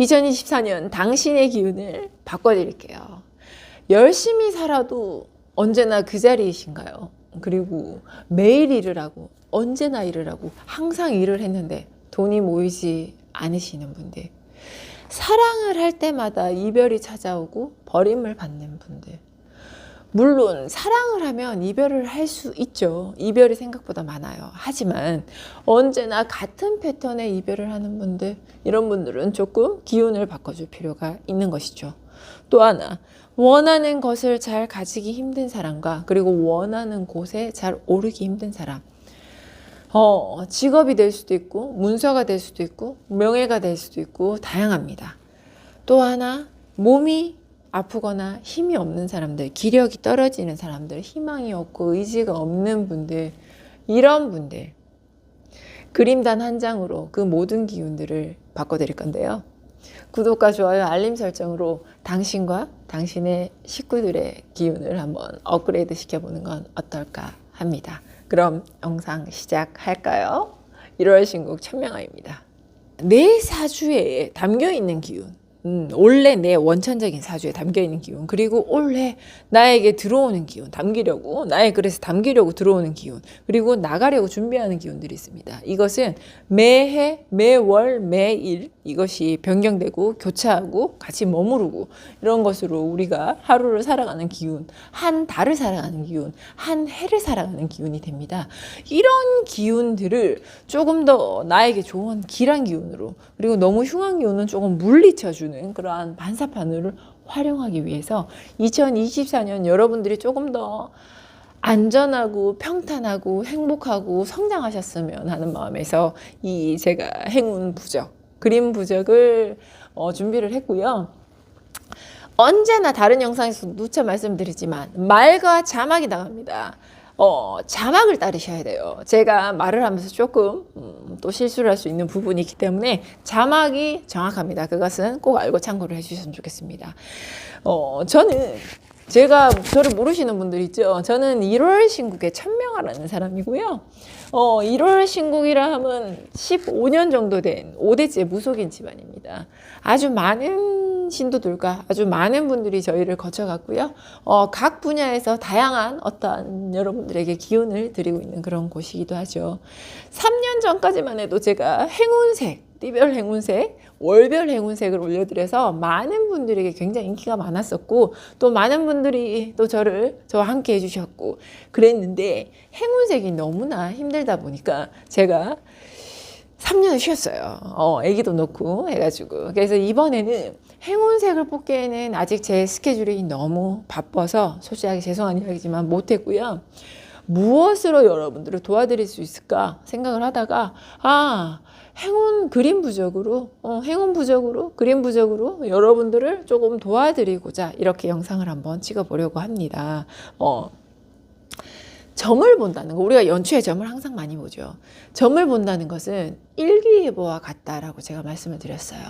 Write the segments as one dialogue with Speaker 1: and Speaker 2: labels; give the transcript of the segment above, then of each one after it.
Speaker 1: 2024년 당신의 기운을 바꿔드릴게요. 열심히 살아도 언제나 그 자리이신가요? 그리고 매일 일을 하고 언제나 일을 하고 항상 일을 했는데 돈이 모이지 않으시는 분들. 사랑을 할 때마다 이별이 찾아오고 버림을 받는 분들. 물론 사랑을 하면 이별을 할 수 있죠. 이별이 생각보다 많아요. 하지만 언제나 같은 패턴의 이별을 하는 분들, 이런 분들은 조금 기운을 바꿔줄 필요가 있는 것이죠. 또 하나, 원하는 것을 잘 가지기 힘든 사람과 그리고 원하는 곳에 잘 오르기 힘든 사람. 어, 직업이 될 수도 있고, 문서가 될 수도 있고, 명예가 될 수도 있고, 다양합니다. 또 하나, 몸이 아프거나 힘이 없는 사람들, 기력이 떨어지는 사람들, 희망이 없고 의지가 없는 분들, 이런 분들. 그림단 한 장으로 그 모든 기운들을 바꿔드릴 건데요. 구독과 좋아요, 알림 설정으로 당신과 당신의 식구들의 기운을 한번 업그레이드 시켜보는 건 어떨까 합니다. 그럼 영상 시작할까요? 1월 신곡 천명아입니다. 내 사주에 담겨 있는 기운, 음, 원래 내 원천적인 사주에 담겨 있는 기운, 그리고 올해 나에게 들어오는 기운, 담기려고, 나의 그래서 담기려고 들어오는 기운, 그리고 나가려고 준비하는 기운들이 있습니다. 이것은 매해, 매월, 매일 이것이 변경되고 교차하고 같이 머무르고 이런 것으로 우리가 하루를 살아가는 기운, 한 달을 살아가는 기운, 한 해를 살아가는 기운이 됩니다. 이런 기운들을 조금 더 나에게 좋은 길한 기운으로 그리고 너무 흉한 기운은 조금 물리쳐주는 그러한 반사판을 활용하기 위해서 2024년 여러분들이 조금 더 안전하고 평탄하고 행복하고 성장하셨으면 하는 마음에서 이 제가 행운 부적, 그림 부적을 어, 준비를 했고요. 언제나 다른 영상에서 누차 말씀드리지만 말과 자막이 나갑니다. 어, 자막을 따르셔야 돼요. 제가 말을 하면서 조금 음, 또 실수를 할 수 있는 부분이 있기 때문에 자막이 정확합니다. 그것은 꼭 알고 참고를 해주셨으면 좋겠습니다. 어, 저는 제가 저를 모르시는 분들 있죠. 저는 1월 신국의 천명아라는 사람이고요. 어, 1월 신국이라 하면 15년 정도 된 5대째 무속인 집안입니다. 아주 많은 신도들과 아주 많은 분들이 저희를 거쳐갔고요. 어, 각 분야에서 다양한 어떠한 여러분들에게 기운을 드리고 있는 그런 곳이기도 하죠. 3년 전까지만 해도 제가 행운색, 띠별 행운색, 월별 행운색을 올려드려서 많은 분들에게 굉장히 인기가 많았었고 또 많은 분들이 또 저를 저와 함께 해주셨고 그랬는데 행운색이 너무나 힘들다 보니까 제가 3년을 쉬었어요. 어, 아기도 놓고 해가지고. 그래서 이번에는 행운색을 뽑기에는 아직 제 스케줄이 너무 바빠서 솔직하게 죄송한 이야기지만 못했고요. 무엇으로 여러분들을 도와드릴 수 있을까 생각을 하다가 아 행운 그림 부적으로 어, 행운 부적으로 그림 부적으로 여러분들을 조금 도와드리고자 이렇게 영상을 한번 찍어보려고 합니다. 어, 점을 본다는 거 우리가 연초에 점을 항상 많이 보죠. 점을 본다는 것은 일기예보와 같다라고 제가 말씀을 드렸어요.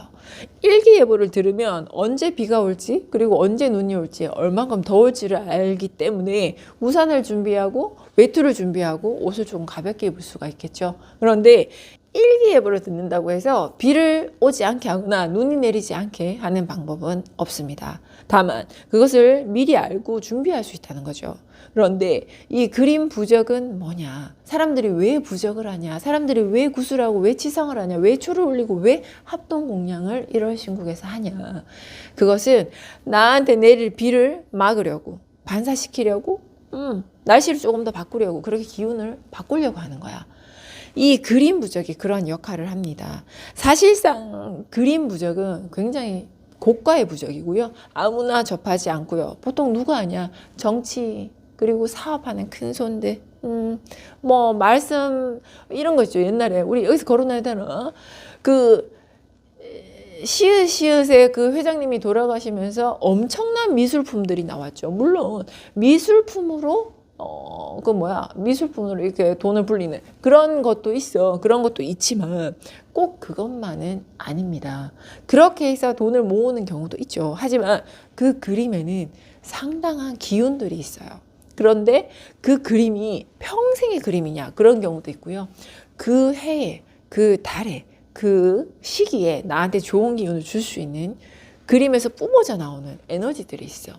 Speaker 1: 일기예보를 들으면 언제 비가 올지 그리고 언제 눈이 올지 얼만큼 더울지를 알기 때문에 우산을 준비하고 외투를 준비하고 옷을 좀 가볍게 입을 수가 있겠죠. 그런데 일기예보를 듣는다고 해서 비를 오지 않게 하거나 눈이 내리지 않게 하는 방법은 없습니다. 다만 그것을 미리 알고 준비할 수 있다는 거죠. 그런데 이 그림 부적은 뭐냐? 사람들이 왜 부적을 하냐? 사람들이 왜 구슬하고 왜 치성을 하냐? 왜 초를 올리고 왜 합동 공양을 1월 신국에서 하냐? 그것은 나한테 내릴 비를 막으려고 반사시키려고 음, 날씨를 조금 더 바꾸려고 그렇게 기운을 바꾸려고 하는 거야. 이 그림 부적이 그런 역할을 합니다. 사실상 그림 부적은 굉장히 고가의 부적이고요. 아무나 접하지 않고요. 보통 누가 하냐? 정치 그리고 사업하는 큰 손들. 음, 뭐 말씀 이런 거 있죠. 옛날에 우리 여기서 거론해야 되나? 그 시읒 시읒의 그 회장님이 돌아가시면서 엄청난 미술품들이 나왔죠. 물론 미술품으로 어, 그 뭐야, 미술품으로 이렇게 돈을 불리는 그런 것도 있어. 그런 것도 있지만 꼭 그것만은 아닙니다. 그렇게 해서 돈을 모으는 경우도 있죠. 하지만 그 그림에는 상당한 기운들이 있어요. 그런데 그 그림이 평생의 그림이냐 그런 경우도 있고요. 그 해에, 그 달에, 그 시기에 나한테 좋은 기운을 줄 수 있는 그림에서 뿜어져 나오는 에너지들이 있어.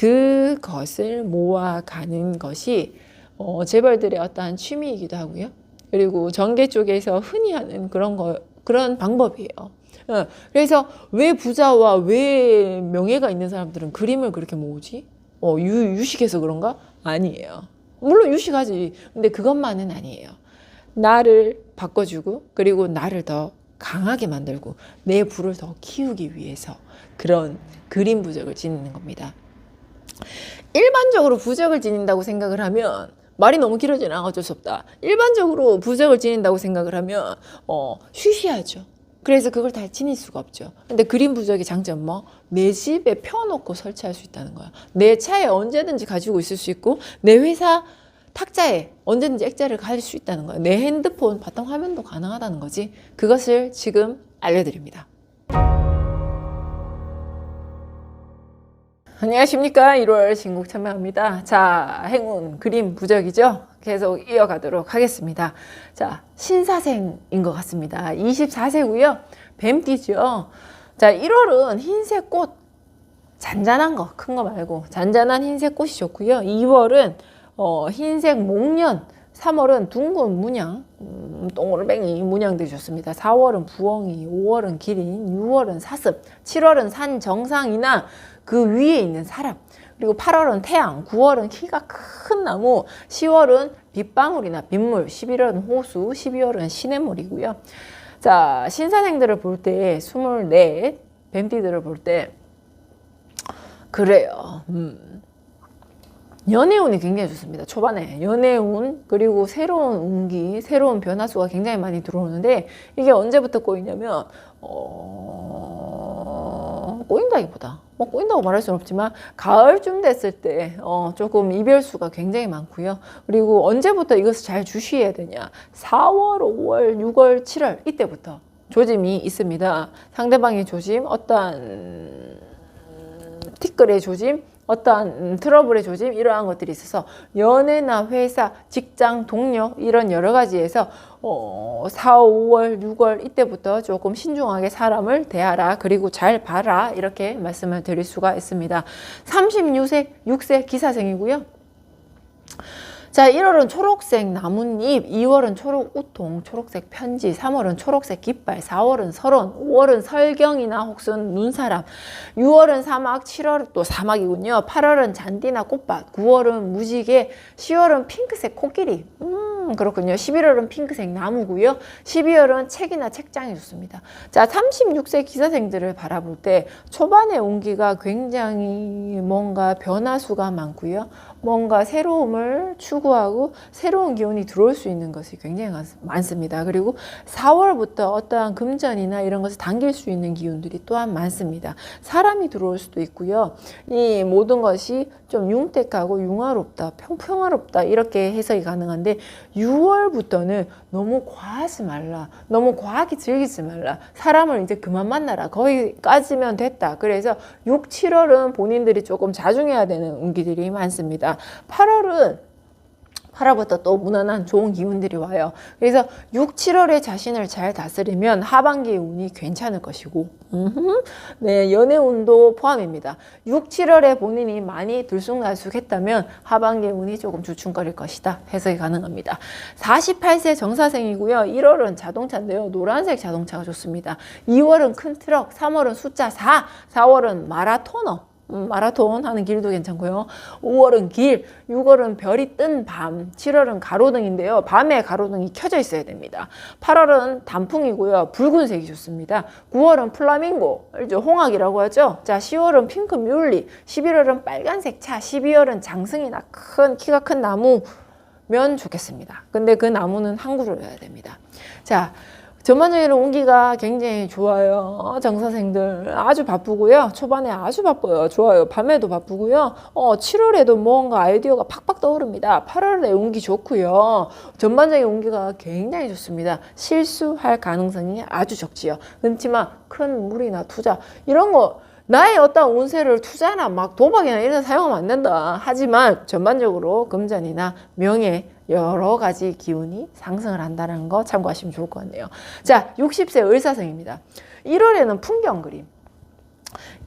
Speaker 1: 그것을 모아가는 것이 어, 재벌들의 어떠한 취미이기도 하고요. 그리고 전계 쪽에서 흔히 하는 그런 거 그런 방법이에요. 어, 그래서 왜 부자와 왜 명예가 있는 사람들은 그림을 그렇게 모으지? 어, 유, 유식해서 그런가? 아니에요. 물론 유식하지. 근데 그것만은 아니에요. 나를 바꿔주고 그리고 나를 더 강하게 만들고 내 부를 더 키우기 위해서 그런 그림 부적을 지니는 겁니다. 일반적으로 부적을 지닌다고 생각을 하면 말이 너무 길어지나 어쩔 수 없다. 일반적으로 부적을 지닌다고 생각을 하면 어, 쉬쉬하죠. 그래서 그걸 다 지닐 수가 없죠. 근데 그림 부적의 장점 뭐? 내 집에 펴놓고 설치할 수 있다는 거야. 내 차에 언제든지 가지고 있을 수 있고 내 회사 탁자에 언제든지 액자를 가질 수 있다는 거야. 내 핸드폰 바탕 화면도 가능하다는 거지. 그것을 지금 알려드립니다. 안녕하십니까. 1월 신곡 참여합니다. 자, 행운 그림 부적이죠. 계속 이어가도록 하겠습니다. 자, 신사생인 것 같습니다. 24세고요. 뱀띠죠. 자, 1월은 흰색 꽃. 잔잔한 거, 큰 거 말고 잔잔한 흰색 꽃이 좋고요. 2월은 어, 흰색 목련, 3월은 둥근 문양, 음, 동그랑이 문양들이 좋습니다. 4월은 부엉이, 5월은 기린, 6월은 사슴, 7월은 산 정상이나 그 위에 있는 사람, 그리고 8월은 태양, 9월은 키가 큰 나무, 10월은 빗방울이나 빗물, 11월은 호수, 12월은 시냇물이고요. 자, 신사생들을 볼 때, 24, 뱀띠들을 볼 때, 그래요. 음. 연애운이 굉장히 좋습니다. 초반에 연애운 그리고 새로운 운기, 새로운 변화수가 굉장히 많이 들어오는데 이게 언제부터 꼬이냐면 어... 꼬인다기보다 뭐 꼬인다고 말할 수는 없지만 가을쯤 됐을 때 어, 조금 이별수가 굉장히 많고요. 그리고 언제부터 이것을 잘 주시해야 되냐? 4월, 5월, 6월, 7월 이때부터 조짐이 있습니다. 상대방의 조짐, 어떠한 티끌의 조짐, 어떠한 음, 트러블의 조짐 이러한 것들이 있어서 연애나 회사, 직장, 동료 이런 여러 가지에서 어, 4, 5월, 6월 이때부터 조금 신중하게 사람을 대하라 그리고 잘 봐라 이렇게 말씀을 드릴 수가 있습니다. 36세, 6세 기사생이고요. 자, 1월은 초록색 나뭇잎, 2월은 초록 우통, 초록색 편지, 3월은 초록색 깃발, 4월은 설원, 5월은 설경이나 혹은 눈사람, 6월은 사막, 7월은 또 사막이군요. 8월은 잔디나 꽃밭, 9월은 무지개, 10월은 핑크색 코끼리. 음, 그렇군요. 11월은 핑크색 나무고요. 12월은 책이나 책장이 좋습니다. 자, 36세 기사생들을 바라볼 때 초반의 온기가 굉장히 뭔가 변화수가 많고요. 뭔가 새로움을 추구하고 새로운 기운이 들어올 수 있는 것이 굉장히 많습니다. 그리고 4월부터 어떠한 금전이나 이런 것을 당길 수 있는 기운들이 또한 많습니다. 사람이 들어올 수도 있고요. 이 모든 것이 좀 융택하고 융화롭다, 평평화롭다 이렇게 해석이 가능한데 6월부터는 너무 과하지 말라. 너무 과하게 즐기지 말라. 사람을 이제 그만 만나라. 거기까지면 됐다. 그래서 6, 7월은 본인들이 조금 자중해야 되는 운기들이 많습니다. 8월은 8월부터 또 무난한 좋은 기운들이 와요. 그래서 6, 7월에 자신을 잘 다스리면 하반기 운이 괜찮을 것이고, 네, 연애 운도 포함입니다. 6, 7월에 본인이 많이 들쑥날쑥했다면 하반기 운이 조금 주춤거릴 것이다. 해석이 가능합니다. 48세 정사생이고요. 1월은 자동차인데요. 노란색 자동차가 좋습니다. 2월은 큰 트럭, 3월은 숫자 4, 4월은 마라토너. 음, 마라톤 하는 길도 괜찮고요. 5월은 길, 6월은 별이 뜬 밤, 7월은 가로등인데요. 밤에 가로등이 켜져 있어야 됩니다. 8월은 단풍이고요. 붉은색이 좋습니다. 9월은 플라밍고? 홍학이라고 하죠. 자, 10월은 핑크 뮬리, 11월은 빨간색 차, 12월은 장승이나 큰 키가 큰 나무 면 좋겠습니다. 근데 그 나무는 항구로여야 됩니다. 자, 전반적인 온기가 굉장히 좋아요. 정사생들 아주 바쁘고요. 초반에 아주 바빠요. 좋아요. 밤에도 바쁘고요. 어, 7월에도 뭔가 아이디어가 팍팍 떠오릅니다. 8월에 온기 좋고요. 전반적인 온기가 굉장히 좋습니다. 실수할 가능성이 아주 적지요. 그렇지만 큰 무리나 투자 이런 거 나의 어떤 운세를 투자나 막 도박이나 이런 데 사용하면 안 된다. 하지만 전반적으로 금전이나 명예 여러 가지 기운이 상승을 한다는 거 참고하시면 좋을 것 같네요. 자, 60세 을사생입니다. 1월에는 풍경 그림.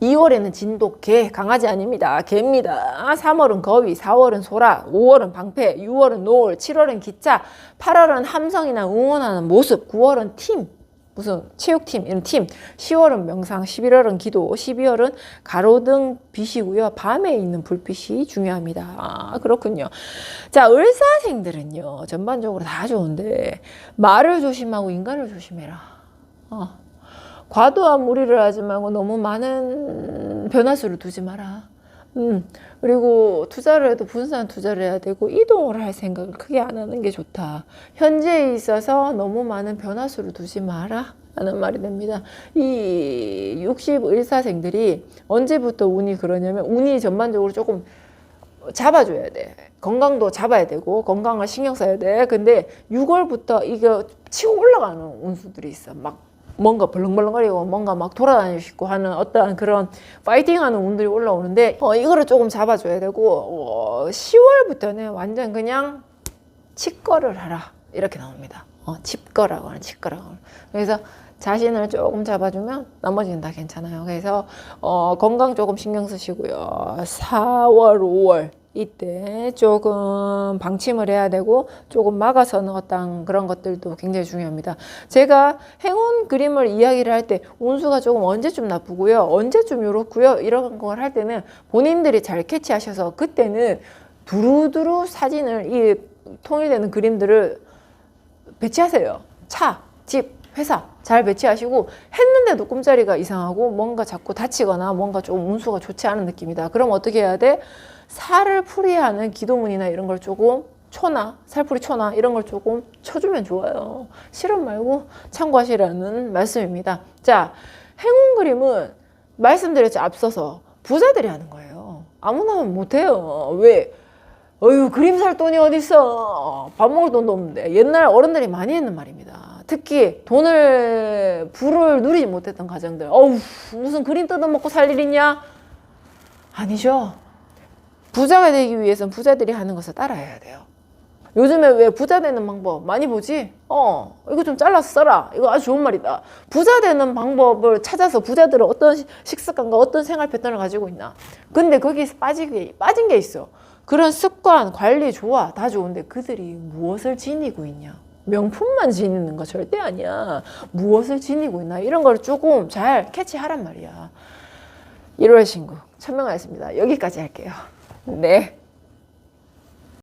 Speaker 1: 2월에는 진돗 개, 강아지 아닙니다. 개입니다. 3월은 거위, 4월은 소라, 5월은 방패, 6월은 노을, 7월은 기차, 8월은 함성이나 응원하는 모습, 9월은 팀, 무슨 체육팀 이런 팀. 10월은 명상 11월은 기도 12월은 가로등 빛이고요. 밤에 있는 불빛이 중요합니다. 아, 그렇군요. 자 을사생들은요 전반적으로 다 좋은데 말을 조심하고 인간을 조심해라. 어. 과도한 무리를 하지 말고 너무 많은 변화수를 두지 마라 음, 그리고 투자를 해도 분산 투자를 해야 되고 이동을 할 생각을 크게 안 하는 게 좋다. 현재에 있어서 너무 많은 변화수를 두지 마라. 하는 말이 됩니다. 이 61사생들이 언제부터 운이 그러냐면 운이 전반적으로 조금 잡아줘야 돼. 건강도 잡아야 되고 건강을 신경 써야 돼. 근데 6월부터 이거 치고 올라가는 운수들이 있어. 막 뭔가 벌렁벌렁거리고 뭔가 막 돌아다니고 싶고 하는 어떠한 그런 파이팅하는 운들이 올라오는데 어, 이거를 조금 잡아줘야 되고 어, 10월부터는 완전 그냥 치거를 하라 이렇게 나옵니다. 어, 칩거라고 하는 치거라고 하는. 그래서 자신을 조금 잡아주면 나머지는 다 괜찮아요. 그래서 어, 건강 조금 신경 쓰시고요. 4월, 5월 이때 조금 방침을 해야 되고 조금 막아서는 어떤 그런 것들도 굉장히 중요합니다. 제가 행운 그림을 이야기를 할 때 운수가 조금 언제쯤 나쁘고요. 언제쯤 요렇고요. 이런 걸 할 때는 본인들이 잘 캐치하셔서 그때는 두루두루 사진을 이 통일되는 그림들을 배치하세요. 차, 집, 회사 잘 배치하시고 했는데도 꿈자리가 이상하고 뭔가 자꾸 다치거나 뭔가 좀 운수가 좋지 않은 느낌이다. 그럼 어떻게 해야 돼? 살을 풀이하는 기도문이나 이런 걸 조금 초나 살풀이 초나 이런 걸 조금 쳐주면 좋아요. 실험 말고 참고하시라는 말씀입니다. 자, 행운 그림은 말씀드렸죠 앞서서 부자들이 하는 거예요. 아무나 못해요. 왜? 어휴 그림 살 돈이 어딨어 밥 먹을 돈도 없는데 옛날 어른들이 많이 했는 말입니다 특히 돈을 부를 누리지 못했던 가정들 어우 무슨 그림 뜯어먹고 살일 있냐 아니죠 부자가 되기 위해선 부자들이 하는 것을 따라해야 돼요 요즘에 왜 부자 되는 방법 많이 보지? 어, 이거 좀 잘라서 써라. 이거 아주 좋은 말이다. 부자 되는 방법을 찾아서 부자들은 어떤 시- 식습관과 어떤 생활 패턴을 가지고 있나. 근데 거기서 빠지게, 빠진 게 있어. 그런 습관, 관리 좋아. 다 좋은데 그들이 무엇을 지니고 있냐. 명품만 지니는 거 절대 아니야. 무엇을 지니고 있나. 이런 걸 조금 잘 캐치하란 말이야. 1월 신구 천명하였습니다. 여기까지 할게요. 네.